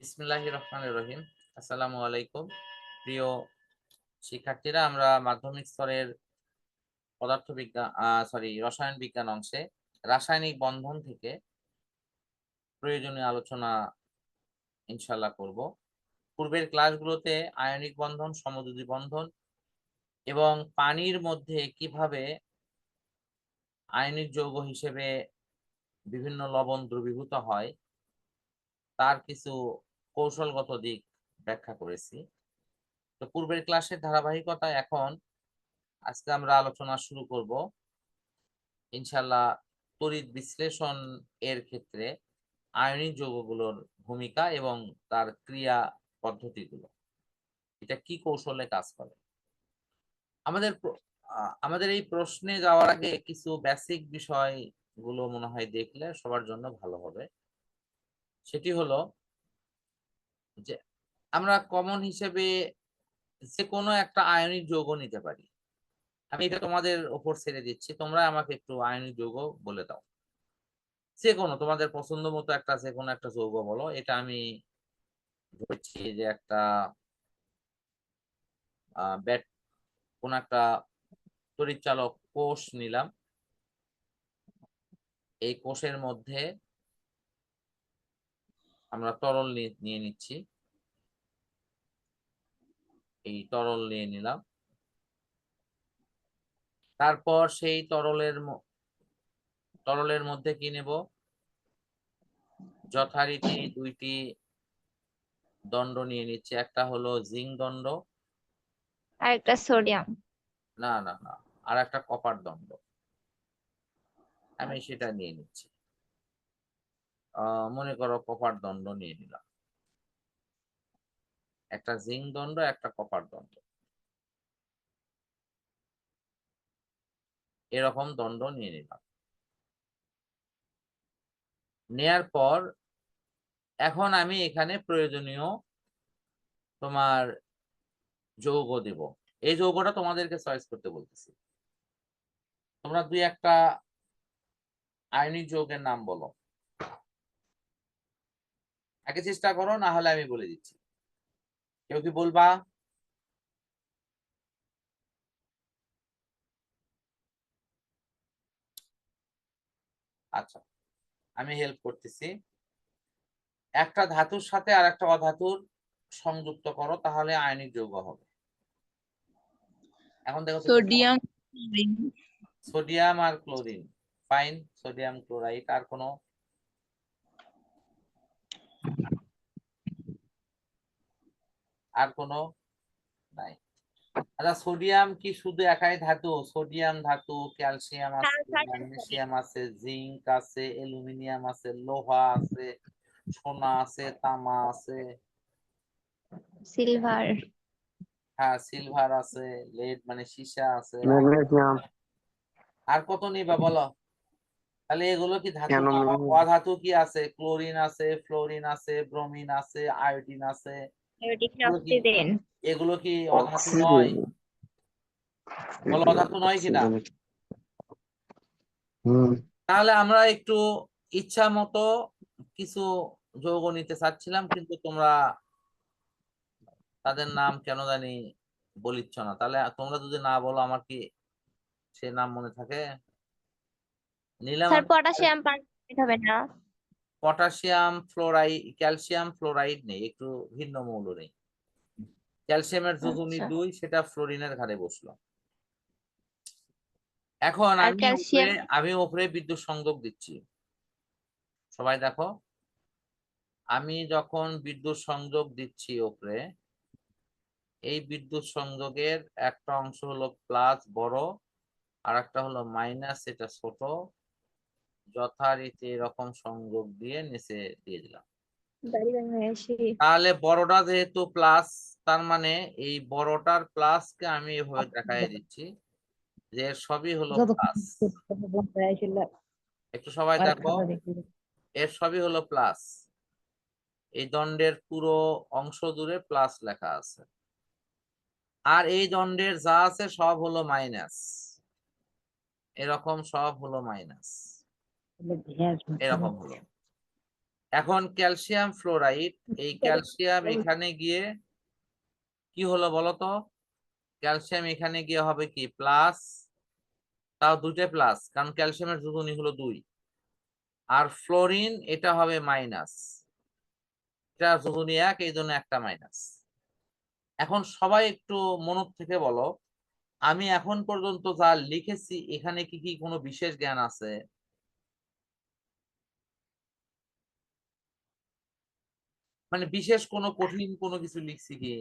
বিসমিল্লাহ রহমান রহিম। আসসালামু আলাইকুম। প্রিয় শিক্ষার্থীরা, আমরা মাধ্যমিক স্তরের পদার্থ বিজ্ঞান সরি রসায়ন বিজ্ঞান অংশে রাসায়নিক বন্ধন থেকে প্রয়োজনীয় আলোচনা ইনশাল্লাহ করব। পূর্বের ক্লাসগুলোতে আয়নিক বন্ধন, সমযোজী বন্ধন এবং পানির মধ্যে কীভাবে আয়নিক যৌগ হিসেবে বিভিন্ন লবণ দ্রবীভূত হয়, তার কিছু কৌশলগত দিক ব্যাখ্যা করেছি। তো পূর্বের ক্লাসের ধারাবাহিকতা এখন আজকে আমরা আলোচনা শুরু করব। ইনশাল্লাহ তড়িৎ বিশ্লেষণ এর ক্ষেত্রে আয়নিক যৌগগুলোর ভূমিকা এবং তার ক্রিয়া পদ্ধতিগুলো। এটা কি কৌশলে কাজ করে? আমাদের আমাদের এই প্রশ্নে যাওয়ার আগে কিছু বেসিক বিষয়গুলো মনে হয় দেখলে সবার জন্য ভালো হবে। সেটি হলো যে আমরা কমন হিসেবে যে কোনো একটা আয়নিক যৌগ নিতে পারি। আমি এটা তোমাদের ওপর ছেড়ে দিচ্ছি তোমরা আমাকে একটু আয়নিক যৌগ বলে দাও। যে কোনো তোমাদের পছন্দ মতো একটা যে কোনো একটা যৌগ বলো, এটা আমি ধরছি যে একটা ব্যাট, কোন একটা তড়িৎচালক কোষ নিলাম। এই কোষের মধ্যে আমরা তরল নিয়ে নিচ্ছি। এই তরল নিয়ে নিলাম। তারপর সেই তরলের তরলের মধ্যে কি নেব? যথারীতি দুইটি দণ্ড নিয়ে নিচ্ছি। একটা হলো জিঙ্ক দণ্ড। আর একটা সোডিয়াম। না না না আর একটা কপার দণ্ড। আমি সেটা নিয়ে নিচ্ছি। মনে করো কপার দণ্ড নিয়ে নিলাম। একটা জিঙ্ক দণ্ড, একটা কপার দণ্ড। এরকম দণ্ড নিয়ে নিলাম। নেয়ার পর এখন আমি এখানে প্রয়োজনীয় তোমার যৌগ দেব। এই যৌগটা তোমাদেরকে চয়েস করতে বলতেছি। তোমরা দুই একটা আয়নিক যৌগের নাম বলো। আগে চেষ্টা করো না হলে আমি বলে দিচ্ছি। কেউ কি বলবা? আচ্ছা আমি হেল্প করতেছি। একটা ধাতুর সাথে আর একটা অধাতুর সংযুক্ত করো তাহলে আয়নিক যৌগ হবে। এখন দেখো সোডিয়াম সোডিয়াম আর ক্লোরিন ফাইন সোডিয়াম ক্লোরাইড আর কোনো আর কোনো নাই। আচ্ছা সোডিয়াম কি শুধু একাই ধাতু? সোডিয়াম ধাতু ক্যালসিয়াম আছে ম্যাগনেসিয়াম আছে জিঙ্ক আছে অ্যালুমিনিয়াম আছে লোহা আছে সোনা আছে তামা আছে। সিলভার। হ্যাঁ সিলভার আছে লেড মানে সীসা আছে ম্যাগনেসিয়াম। আর কত নিবা বলো? তাহলে এগুলো কি ধাতু অধাতু কি আছে? ক্লোরিন আছে ফ্লোরিন আছে ব্রোমিন আছে আয়োডিন আছে। এগুলো কি- অক্সিজেন এগুলো কি অধাতু নয়? বলো অধাতু নয় কিনা তাহলে আমরা একটু ইচ্ছা মতো কিছু যৌগ নিতে চাচ্ছিলাম কিন্তু তোমরা তাদের নাম কেন জানি বলিচ্ছ না। তাহলে তোমরা যদি না বলো আমার কি সে নাম মনে থাকে? নিলাম স্যার পটাশিয়াম হবে না। পটাশিয়াম ফ্লোরাইড ক্যালসিয়াম ফ্লোরাইড নেই একটু ভিন্ন মৌল নেই। ক্যালসিয়ামের যোজনী আচ্ছা। দুই সেটা ফ্লোরিনের ঘাড়ে বসল। এখন আমি ক্যালসিয়াম? আমি উপরে বিদ্যুৎ সংযোগ দিচ্ছি। সবাই দেখো। আমি যখন বিদ্যুৎ সংযোগ দিচ্ছি উপরে এই বিদ্যুৎ সংযোগের একটা অংশ হলো প্লাস বড় আর একটা হলো মাইনাস এটা ছোট। যথারীতি এরকম সংযোগ দিয়ে নিচে দিয়ে দিলাম। তাহলে বড়টা যেহেতু প্লাস তার মানে এই বড়টার প্লাসকে আমি এভাবে দেখাই দিচ্ছি যে এর সবই হলো প্লাস একটু সবাই দেখো এর সবই হলো প্লাস এই দণ্ডের পুরো অংশ জুড়ে প্লাস লেখা আছে। আর এই দণ্ডের যা আছে সব হলো মাইনাস এরকম সব হলো মাইনাস এরকম হলো। এখন ক্যালসিয়াম ফ্লোরাইড এই ক্যালসিয়াম এখানে গিয়ে কি হলো বলতো ক্যালসিয়াম এখানে গিয়ে হবে কি? প্লাস তাও দুইটা প্লাস কারণ ক্যালসিয়ামের যোজনী হলো দুই। আর ফ্লোরিন এটা হবে মাইনাস। এটা যোজনী এক এই জন্য একটা মাইনাস। এখন সবাই একটু মনোর থেকে বলো। আমি এখন পর্যন্ত যা লিখেছি এখানে কি কি কোনো বিশেষ জ্ঞান আছে? মানে বিশেষ কোনো কঠিন কোনো কিছু লিখছি কি?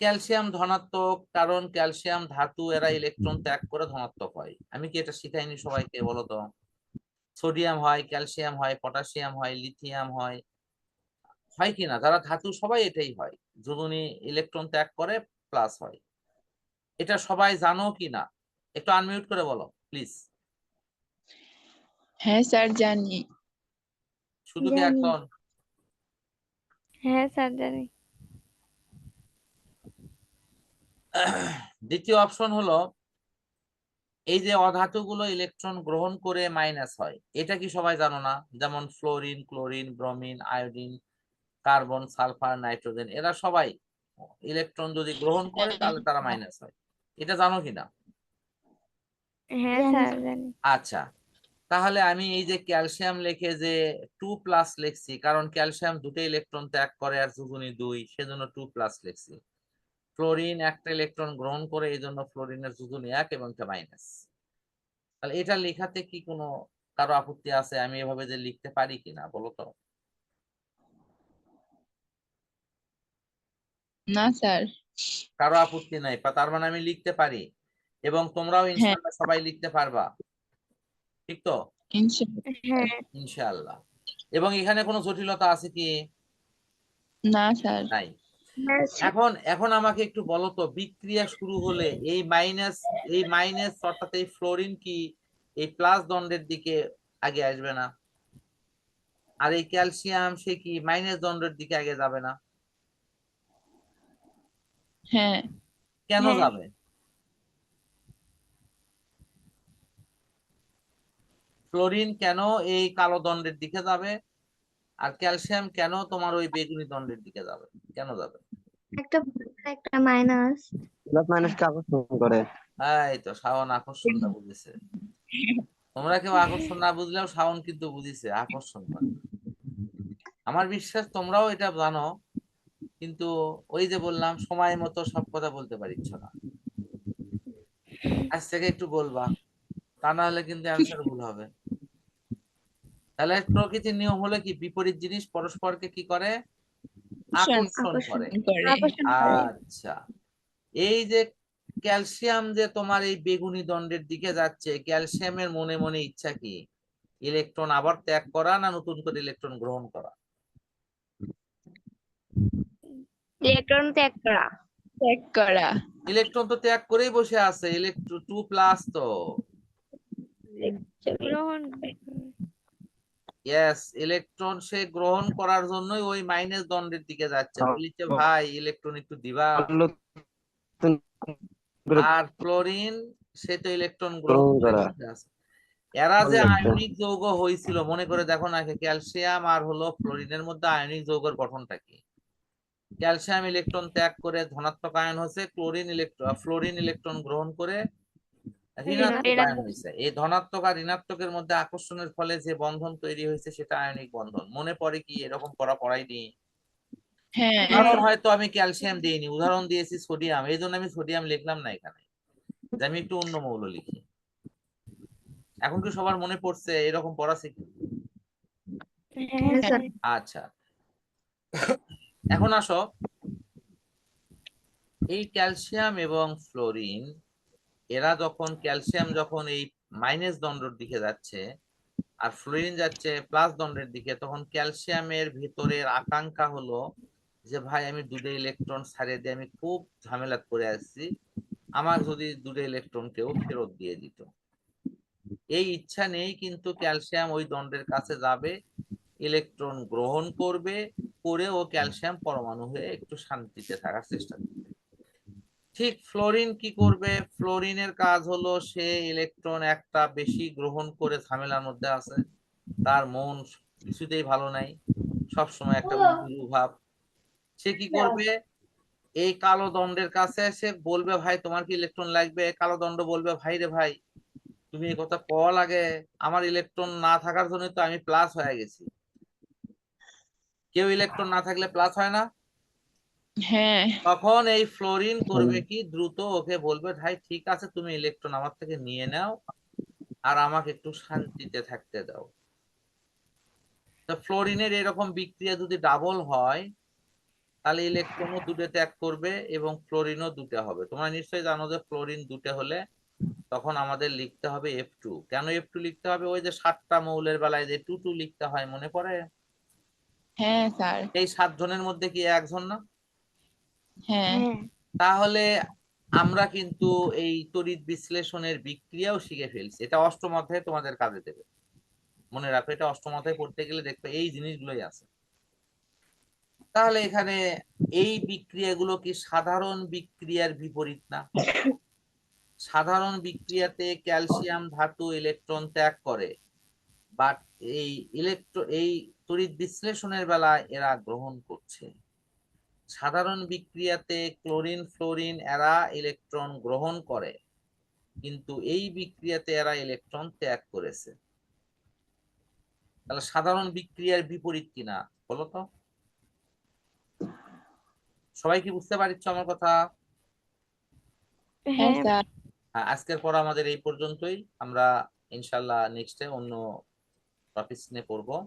ক্যালসিয়াম ধনাত্মক কারণ ক্যালসিয়াম ধাতু এরা ইলেকট্রন ত্যাগ করে ধনাত্মক হয়। আমি কি এটা শিখাইনি সবাইকে বলো তো? সোডিয়াম হয় ক্যালসিয়াম হয় পটাশিয়াম হয় লিথিয়াম হয়। হয় কি না? যারা ধাতু সবাই এটাই হয়। যোজনী ইলেকট্রন ত্যাগ করে প্লাস হয়। এটা সবাই জানো কি না? একটু আনমিউট করে বলো প্লিজ হ্যাঁ স্যার জানি। শুধু কি। এখন? হ্যাঁ স্যার জানি দ্বিতীয় অপশন হলো এই যে অধাতুগুলো ইলেকট্রন গ্রহণ করে মাইনাস হয় এটা কি সবাই জানো না? যেমন fluorine chlorine bromine iodine carbon sulphur nitrogen এরা সবাই ইলেকট্রন যদি গ্রহণ করে তাহলে তারা মাইনাস হয়। এটা জানো কিনা? হ্যাঁ জানি আচ্ছা তাহলে আমি এই যে ক্যালসিয়াম লিখে যে টু প্লাস লিখছি কারণ ক্যালসিয়াম দুটো ইলেকট্রন ত্যাগ করে আর যোজনী দুই সেজন্য টু প্লাস লিখছি। ফ্লোরিন একটা ইলেকট্রন গ্রহণ করে এই জন্য ফ্লোরিনের যোজনী এক এবং এটা মাইনাস তাহলে এটা লেখাতে কি কোনো কারও আপত্তি আছে? আমি এভাবে যে লিখতে পারি কিনা বলো তো। না স্যার। কারও আপত্তি নাই তার মানে আমি লিখতে পারি। এবং তোমরাও ইনশাআল্লাহ সবাই লিখতে পারবা। ঠিক তো? ইনশাল্লাহ হ্যাঁ। ইনশাআল্লাহ। এবং এখানে কোনো জটিলতা আছে কি? না স্যার। নাই। হ্যাঁ এখন এখন আমাকে একটু বলো তো বিক্রিয়া শুরু হলে এই মাইনাস এই মাইনাস অর্থাৎ এই ফ্লোরিন কি এই প্লাস দণ্ডের দিকে আগে আসবে না? আর এই ক্যালসিয়াম সে কি মাইনাস দণ্ডের দিকে আগে যাবে না? হ্যাঁ। কেন হ্যাঁ। যাবে? ফ্লোরিন কেন এই কালো দণ্ডের দিকে যাবে? আর ক্যালসিয়াম কেন তোমার ওই বেগুনি দণ্ডের দিকে যাবে? কেন যাবে? একটা একটা মাইনাস প্লাস মাইনাসকে আকর্ষণ করে। এই তো শাওন আকর্ষণটা বুঝেছে। তোমরা কেউ আকর্ষণ না বুঝলেও শাওন কিন্তু বুঝেছে আকর্ষণ করে। আমার বিশ্বাস তোমরাও এটা জানো কিন্তু ওই যে বললাম সময় মতো সব কথা বলতে পারিচ্ছ না। আজ থেকে একটু বলবা তা না হলে কিন্তু অ্যান্সার ভুল হবে। তাহলে প্রকৃতির নিয়ম হলো কি? বিপরীত জিনিস পরস্পরকে কি করে? আকর্ষণ করে। আচ্ছা। এই যে ক্যালসিয়াম যে তোমার এই বেগুনি দণ্ডের দিকে যাচ্ছে ক্যালসিয়ামের মনে মনে ইচ্ছা কি? ইলেকট্রন আবার ত্যাগ করা না নতুন করে ইলেকট্রন গ্রহণ করা? ইলেকট্রন ত্যাগ করা। চেক করা। ইলেকট্রন তো ত্যাগ করেই বসে আছে। ইলেকট্রন টু প্লাস তো। গ্রহণ ইয়েস ইলেকট্রন সে গ্রহণ করার জন্যই ওই মাইনাস দণ্ডের দিকে যাচ্ছে। বলিছে ভাই ইলেকট্রন একটু দিবা আর ক্লোরিন সে তো ইলেকট্রন গ্রহণ। এরা যে। আয়নিক যৌগ হয়েছিল মনে করে দেখো না ক্যালসিয়াম আর হলো ফ্লোরিনের মধ্যে আয়নিক যৌগের গঠনটা কি ক্যালসিয়াম ইলেকট্রন ত্যাগ করে ধনাত্মক আয়ন হচ্ছে ক্লোরিন ইলেকট্রন ফ্লোরিন ইলেকট্রন গ্রহণ করে ঋণাত্মক আয়ন ঋণাত্মক। হয়েছে এই ধনাত্মক আর ঋণাত্মকের মধ্যে আকর্ষণের ফলে যে বন্ধন তৈরি হয়েছে সেটা আয়নিক বন্ধন। মনে পড়ে কি এরকম পড়া পড়াইনি হ্যাঁ। উদাহরণ হয়তো আমি ক্যালসিয়াম দিইনি। উদাহরণ দিয়েছি সোডিয়াম। এই জন্য আমি সোডিয়াম লিখলাম না এখানে। যে আমি একটু অন্য মৌল লিখি। এখন কি সবার মনে পড়ছে এরকম পড়া শিখি? হ্যাঁ আচ্ছা। এখন আসো। এই ক্যালসিয়াম এবং ফ্লোরিন এরা যখন ক্যালসিয়াম যখন এই মাইনাস দণ্ডের দিকে যাচ্ছে আর ফ্লোরিন যাচ্ছে প্লাস দণ্ডের দিকে, তখন ক্যালসিয়ামের ভিতরের আকাঙ্ক্ষা হলো যে, ভাই, আমি দুটো ইলেকট্রন ছাড়িয়ে দিয়ে আমি খুব ঝামেলা করে আসছি। আমার যদি দুটো ইলেকট্রন কেউ ফেরত দিয়ে দিত। এই ইচ্ছা নেই কিন্তু ক্যালসিয়াম ওই দণ্ডের কাছে যাবে, ইলেকট্রন গ্রহণ করবে করে ও ক্যালসিয়াম পরমাণু হয়ে একটু শান্তিতে থাকার চেষ্টা করবে। ঠিক ফ্লোরিন কি করবে? ফ্লোরিনের কাজ হলো সে ইলেকট্রন একটা বেশি গ্রহণ করে ঝামেলার মধ্যে আছে। তার মন কিছুতেই ভালো নাই। সবসময় একটা ভাব সে কি করবে? এই কালো দণ্ডের কাছে এসে বলবে ভাই তোমার কি ইলেকট্রন লাগবে? কালো দণ্ড বলবে ভাই রে ভাই তুমি এই কথা কওয়া লাগে আমার ইলেকট্রন না থাকার জন্য তো আমি প্লাস হয়ে গেছি। কেউ ইলেকট্রন না থাকলে প্লাস হয় না। হ্যাঁ। তখন এই ফ্লোরিন করবে কি? দ্রুত ওকে বলবে ভাই ঠিক আছে তুমি ইলেকট্রন আমার থেকে নিয়ে নাও আর আমাকে একটু শান্তিতে থাকতে দাও। তো ফ্লোরিনের এরকম বিক্রিয়া যদি ডাবল হয় তাহলে ইলেকট্রনও দুটো ত্যাগ করবে এবং ফ্লোরিনও দুটো হবে। তোমরা নিশ্চয়ই জানো যে ফ্লোরিন দুটো হলে তখন আমাদের লিখতে হবে এফ টু কেন এফ টু লিখতে হবে? ওই যে সাতটা মৌলের বেলায় যে টু টু লিখতে হয় মনে পড়ে? হ্যাঁ স্যার। এই সাত জনের মধ্যে কি একজন না? হ্যাঁ। তাহলে আমরা কিন্তু এই তড়িৎ বিশ্লেষণের বিক্রিয়াও শিখে ফেলছি। এটা অষ্টম অধ্যায়ে তোমাদের কাজে দেবে। মনে রাখো এটা অষ্টম অধ্যায়ে পড়তে গেলে দেখবে এই জিনিসগুলোই আছে। তাহলে এখানে এই বিক্রিয়াগুলো কি সাধারণ বিক্রিয়ার বিপরীত না? সাধারণ বিক্রিয়াতে ক্যালসিয়াম ধাতু ইলেকট্রন ত্যাগ করে। বাট এই ইলেকট্রো এই তড়িৎ বিশ্লেষণের বেলায় এরা গ্রহণ করছে। সাধারণ বিক্রিয়াতে ক্লোরিন ফ্লোরিন এরা ইলেকট্রন গ্রহণ করে কিন্তু এই বিক্রিয়াতে এরা ইলেকট্রন ত্যাগ করেছে। তাহলে সাধারণ বিক্রিয়ার বিপরীত কিনা বলো তো? সবাই কি বুঝতে পারছ আমার কথা? হ্যাঁ। হ্যাঁ স্যার। হ্যাঁ, আজকের পর আমাদের এই পর্যন্তই। আমরা ইনশাল্লাহ নেক্সটে অন্য টপিক নিয়ে পড়ব।